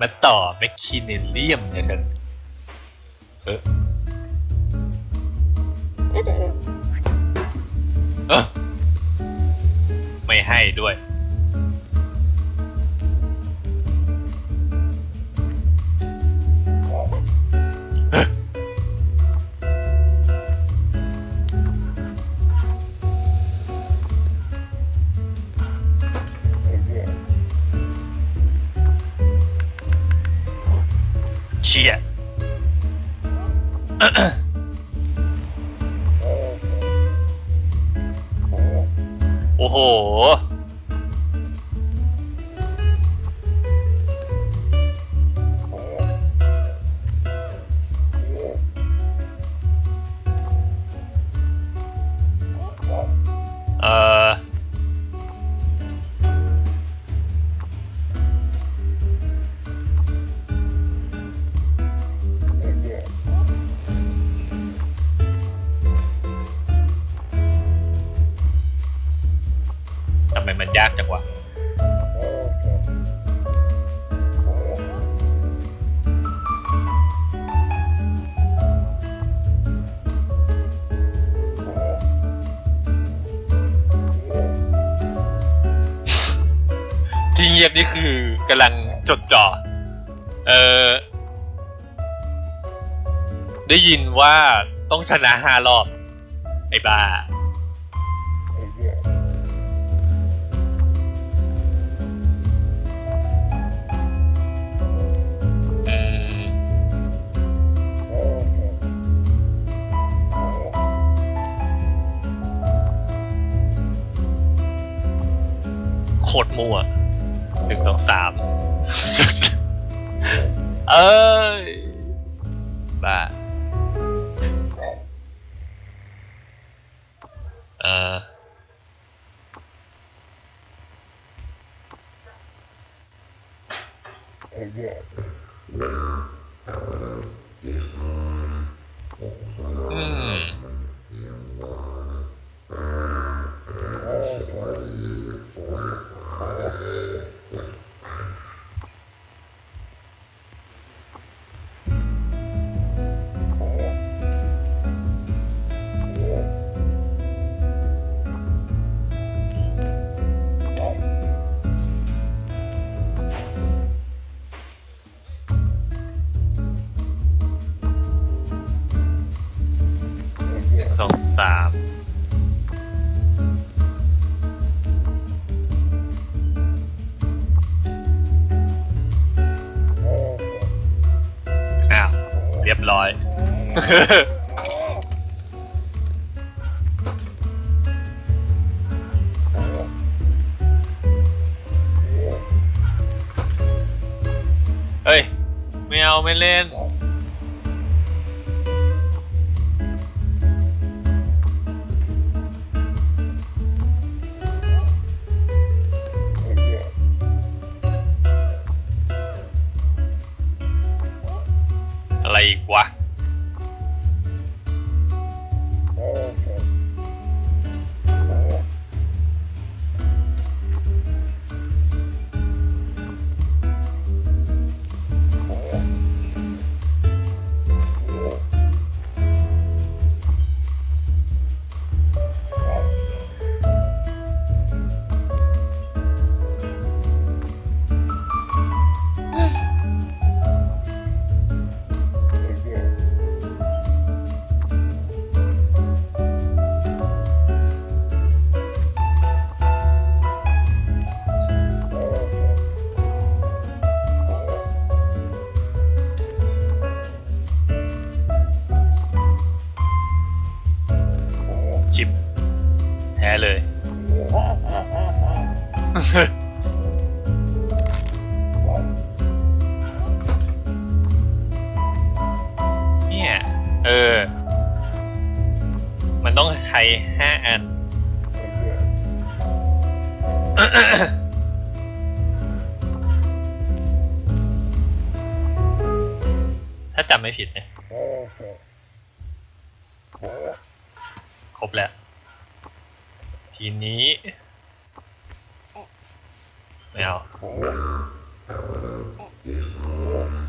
มาต่อแมคคิเนเลียมนะครับเออเออไม่ให้ด้วย เชี่ะโอ้โห งียบนี่คือกำลังจดจ่อ เออ ได้ยินว่าต้องชนะห้ารอบ ไอ้บ้า for เฮ้ย ไม่เอาไม่เล่น ครบแล้ว ทีนี้ไม่เอา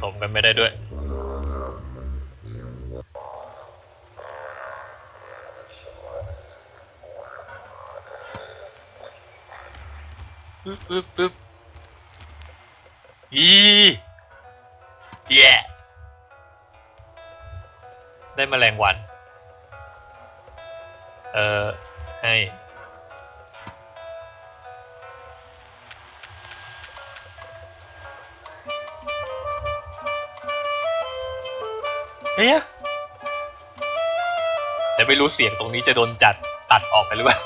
สมกันไม่ได้ด้วย ปึ๊บปึ๊บปึ๊บอีเย่ได้แมลงวัน เอ่อ ให้เฮ้ยแต่ไม่รู้เสียงตรงนี้จะโดนจัดตัดออกไปหรือเปล่า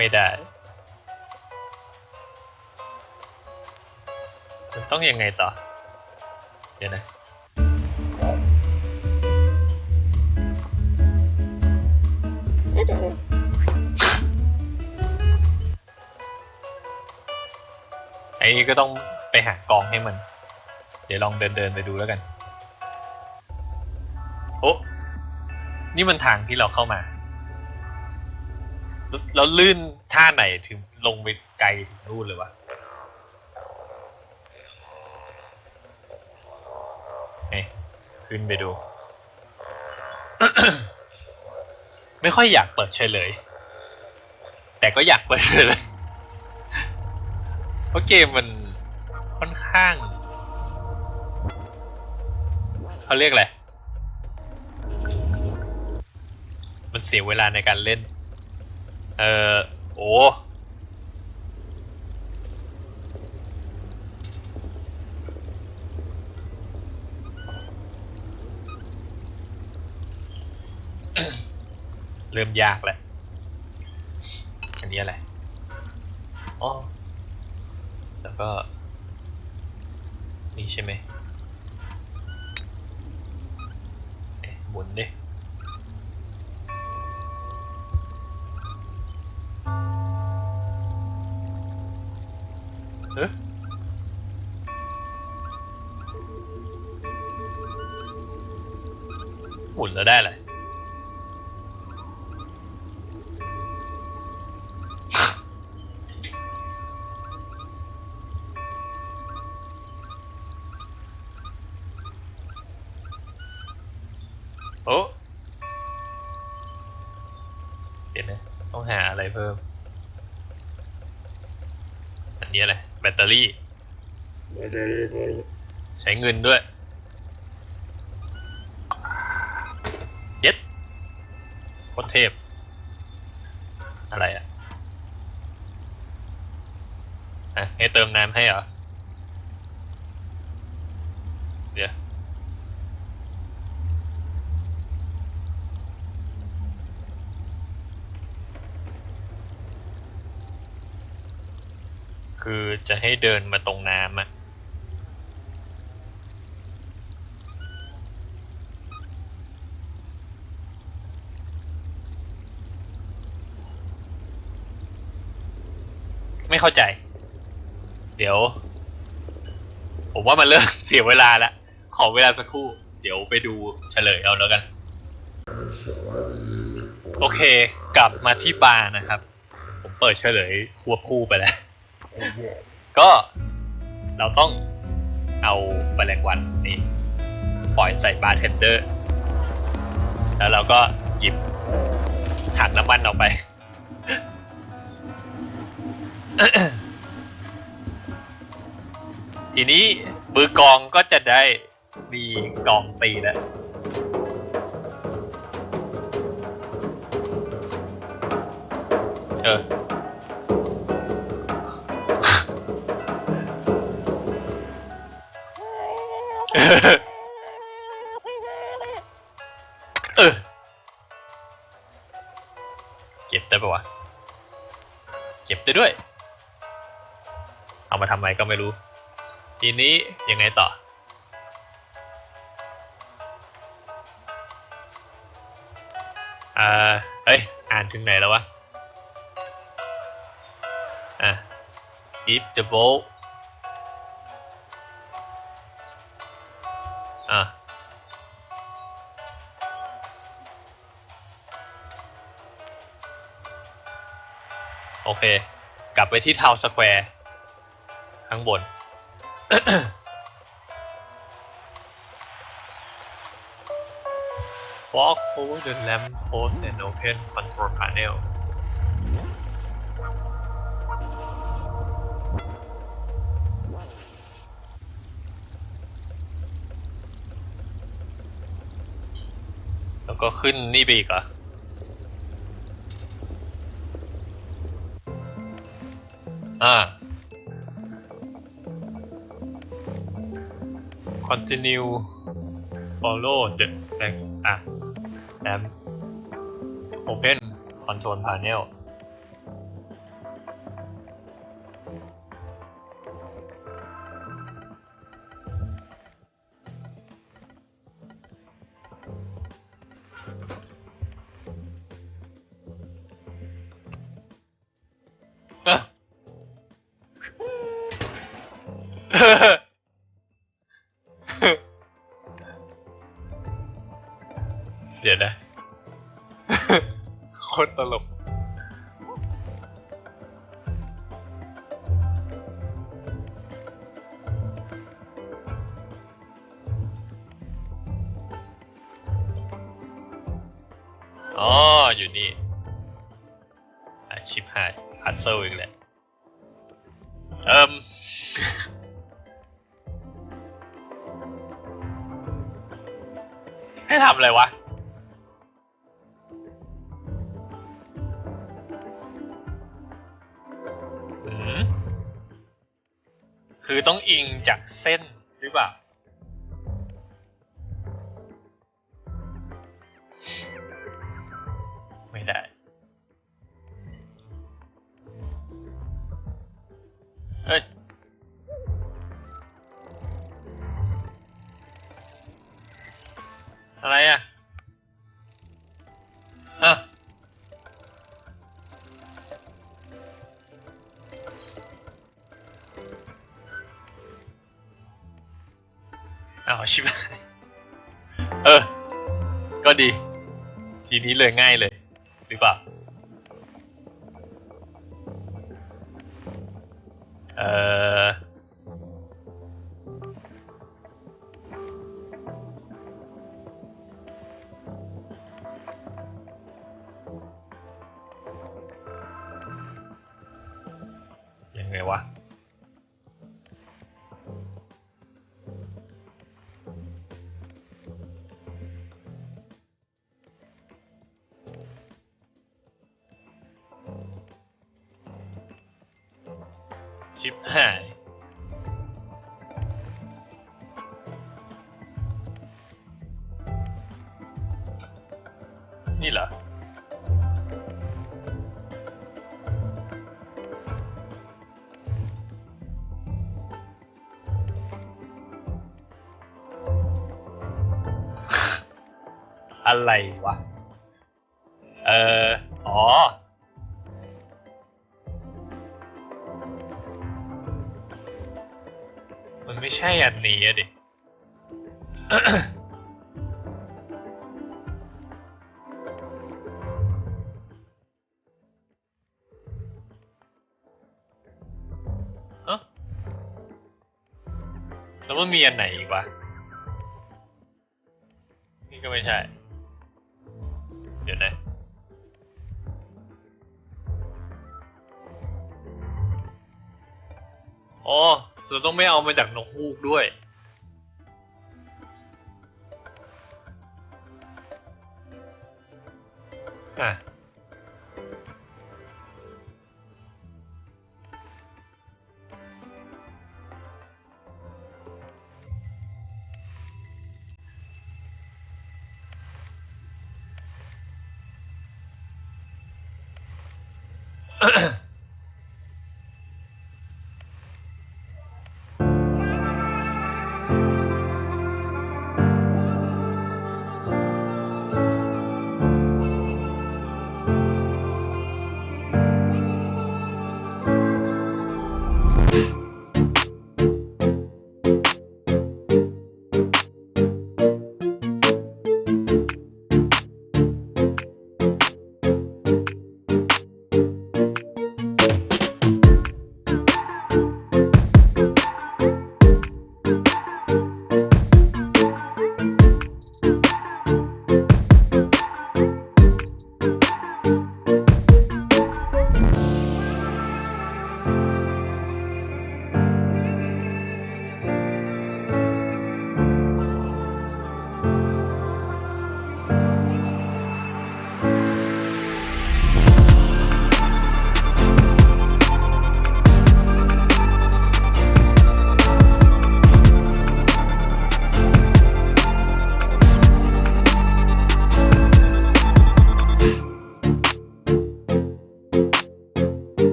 ไม่ได้ มันต้องยังไงต่อ เดี๋ยวนะไอ้นี่ก็ต้องไปหากองให้มัน เดี๋ยวลองเดินเดินไปดูแล้วกัน โอ้นี่มันทางที่เราเข้ามา แล้วลื่นท่าไหนถึงลงไปไกลถึงนู่นเลยวะเฮ้ขึ้นไปดู ไม่ค่อยอยากเปิดเฉลย แต่ก็อยากเปิดเฉลย เพราะเกมมันค่อนข้างเขาเรียกอะไร มันเสียเวลาในการเล่น เออโอ้เริ่มยากแล้ว อันนี้อะไร อ๋อ แล้วก็ นี่ใช่ไหมเอ๊ะหมุนดิ เอ๊ะหมุนแล้วได้เลย นด้วย เย็ดโคตรเทพ อะไรอะอะให้เติมน้ำให้เหรอ เดี๋ยว คือจะให้เดินมาตรงน้ำอะ เข้าใจ เดี๋ยว ผมว่ามันเริ่มเสียเวลาแล้วขอเวลาสักครู่ เดี๋ยวไปดูเฉลยเอาแล้วกัน โอเค กลับมาที่บาร์นะครับ ผมเปิดเฉลยควบคู่ไปแล้ว ก็เราต้องเอาแมลงวันนี่ปล่อยใส่บาร์เทนเดอร์ แล้วเราก็หยิบถังน้ำมันออกไป ทีนี้มือกองก็จะได้มีกองตีแล้วเออ ก็ไม่รู้ ทีนี้ยังไงต่อเอ้ย อ่านถึงไหนแล้ววะ อะ keep the bolt อะโอเค กลับไปที่ทาวสแควร์ ข้างบน Walk over the lamp post and open control panel แล้วก็ขึ้นนี่ไปอีกเหรออ่า continue follow the stack อะ and open control panel อ๋อ อยู่นี่อชิปหายฮัตเซิลอีกแล้วเอิมให้ทำอะไรวะ คือต้องอิงจากเส้นหรือเปล่า ชิบหายเออ ก็ดี ทีนี้เลยง่ายเลย ชิบหายนี่เหรอ อะไรวะ เออ อ๋อ ใช่อันนี้อะดิแล้วมันมีอันไหนอีกวะ นี่ก็ไม่ใช่ เดี๋ยวนะอ๋อ เราต้องไม่เอามาจากนกฮูกด้วย อะ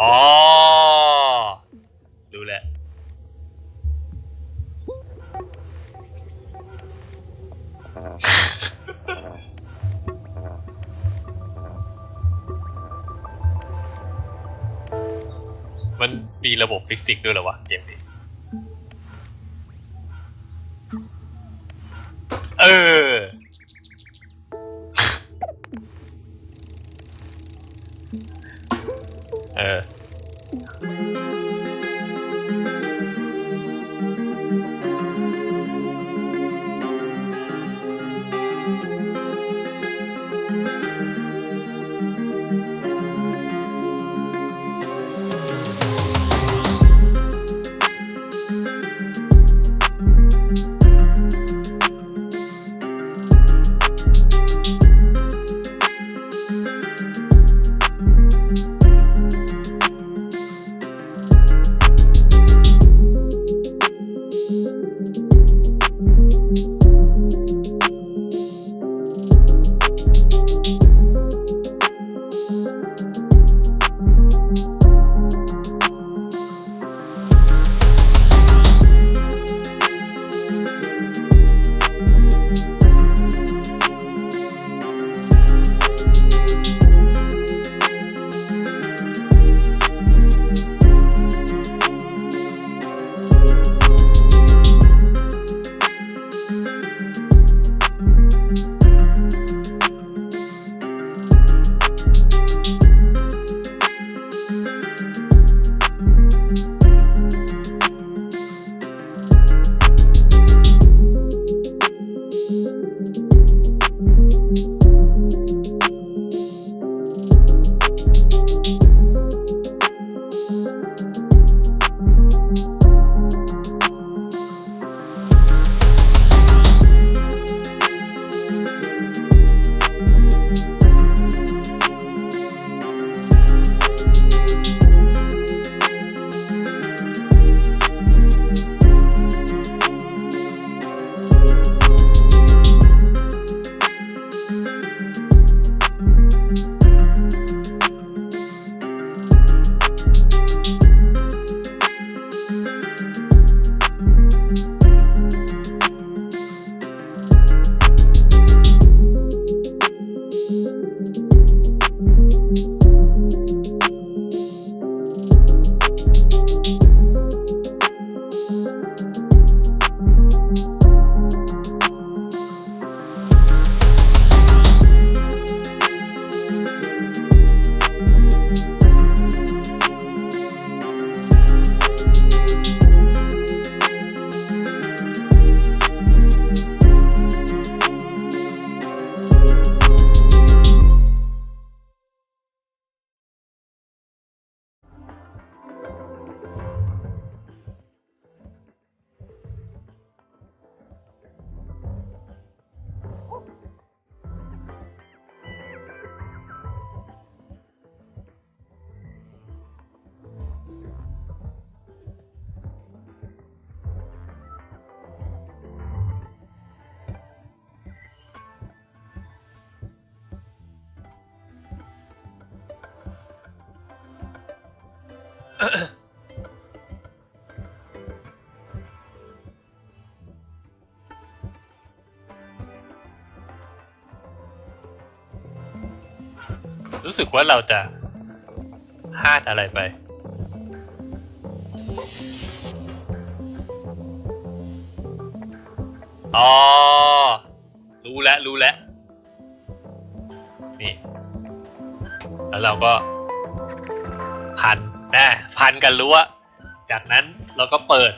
อ๋อรู้แล้วมันมีระบบฟิสิกส์ด้วยเหรอวะ รู้สึกว่าเราจะพลาดอะไรไป อ๋อ รู้แล้ว รู้แล้ว นี่ แล้วเราก็พัน นะพันกันรั้วจากนั้นเราก็เปิด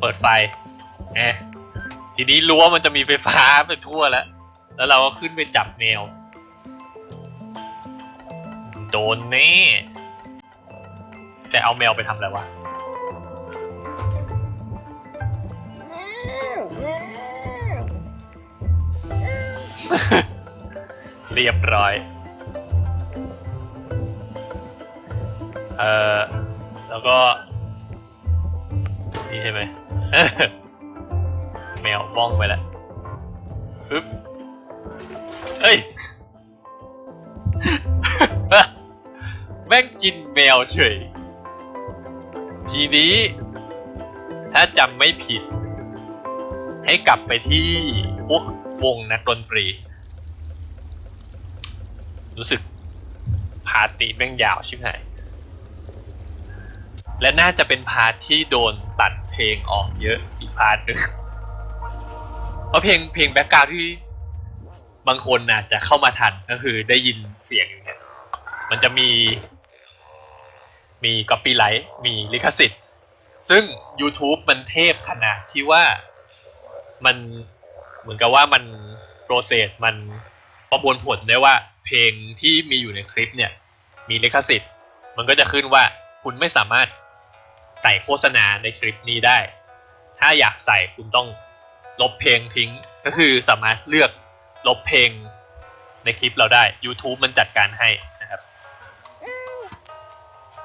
เปิดไฟเนะทีนี้รั้วมันจะมีไฟฟ้าไปทั่วแล้ว แล้วเราก็ขึ้นไปจับแนว โดนแน่แต่เอาแมวไปทำอะไรวะเรียบร้อย เออแล้วก็ นี่ใช่ไหมแมวบ้องไปแล้วปึ๊บเอ้ยแม่งกินแมวเฉย ทีนี้ ถ้าจำไม่ผิด ให้กลับไปที่พวกวงนักดนตรี รู้สึกพาตีแม่งยาวชิบหาย และน่าจะเป็นพาร์ทที่โดนตัดเพลงออกเยอะอีกพาร์ทหนึ่งเพราะเพลงเพลงแบ็กกราวที่บางคนอาจจะเข้ามาทันก็คือได้ยินเสียงอย่างเงี้ยมันจะมีมีก๊อปปี้ไลท์มีลิขสิทธิ์ ซึ่ง YouTube มันเทพขนาดที่ว่ามันเหมือนกับว่ามันโปรเซสมันประมวลผลได้ว่าเพลงที่มีอยู่ในคลิปเนี่ย มีลิขสิทธิ์ มันก็จะขึ้นว่าคุณไม่สามารถ ใส่โฆษณาในคลิปนี้ได้ ถ้าอยากใส่คุณต้องลบเพลงทิ้ง ก็คือสามารถเลือกลบเพลงในคลิปเราได้ YouTube มันจัดการให้นะครับ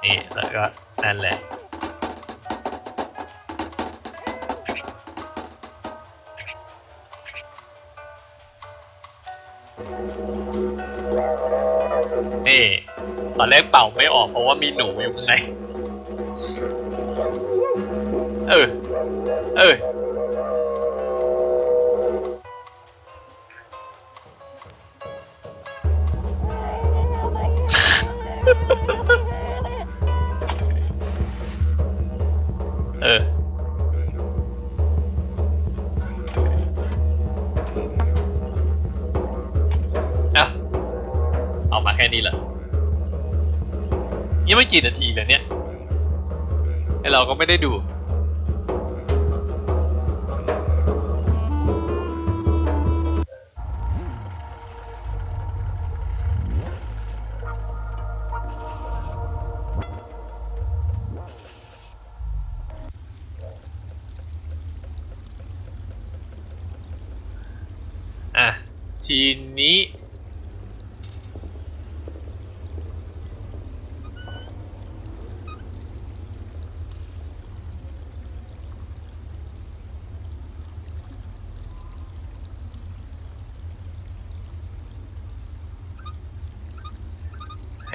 นี่แล้วก็นั่นแหละ นี่ ตอนแรกเป่าไม่ออกเพราะว่ามีหนูอยู่ข้างใน ออ เออ เอออะเอามาแค่นี้เหรอยังไม่กี่นาทีเลยเนี่ยไอเราก็ไม่ได้ดู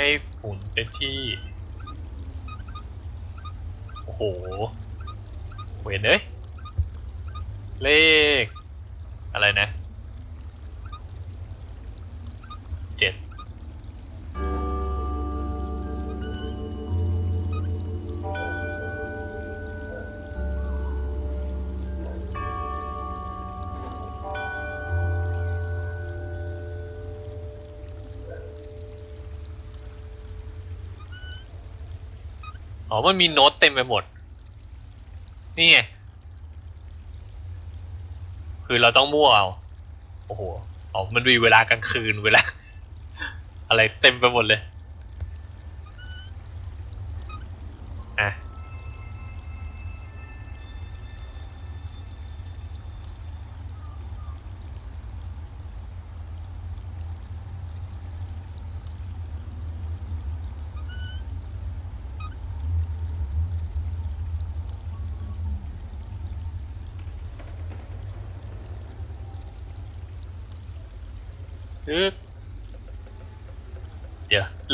ให้ฝุ่นไปที่ โอ้โหเวนเอ้ย เลข อะไรนะ มันมีโน้ตเต็มไปหมด นี่ไง คือเราต้องมั่วเอา โอ้โหอ๋อมันมีเวลากลางคืนเวลา อะไรเต็มไปหมดเลย อะ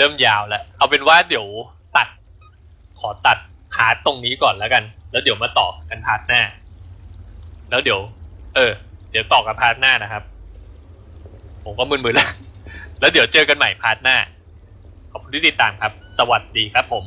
ริ่มยาวแล้ว เอาเป็นว่าเดี๋ยวตัด ขอตัดพาร์ทตรงนี้ก่อนแล้วกัน แล้วเดี๋ยวมาต่อกันพาร์ทหน้า แล้วเดี๋ยว เออ เดี๋ยวต่อกันพาร์ทหน้านะครับ ผมก็มึนๆแล้ว แล้วเดี๋ยวเจอกันใหม่พาร์ทหน้า ขอบคุณที่ติดตามครับ สวัสดีครับผม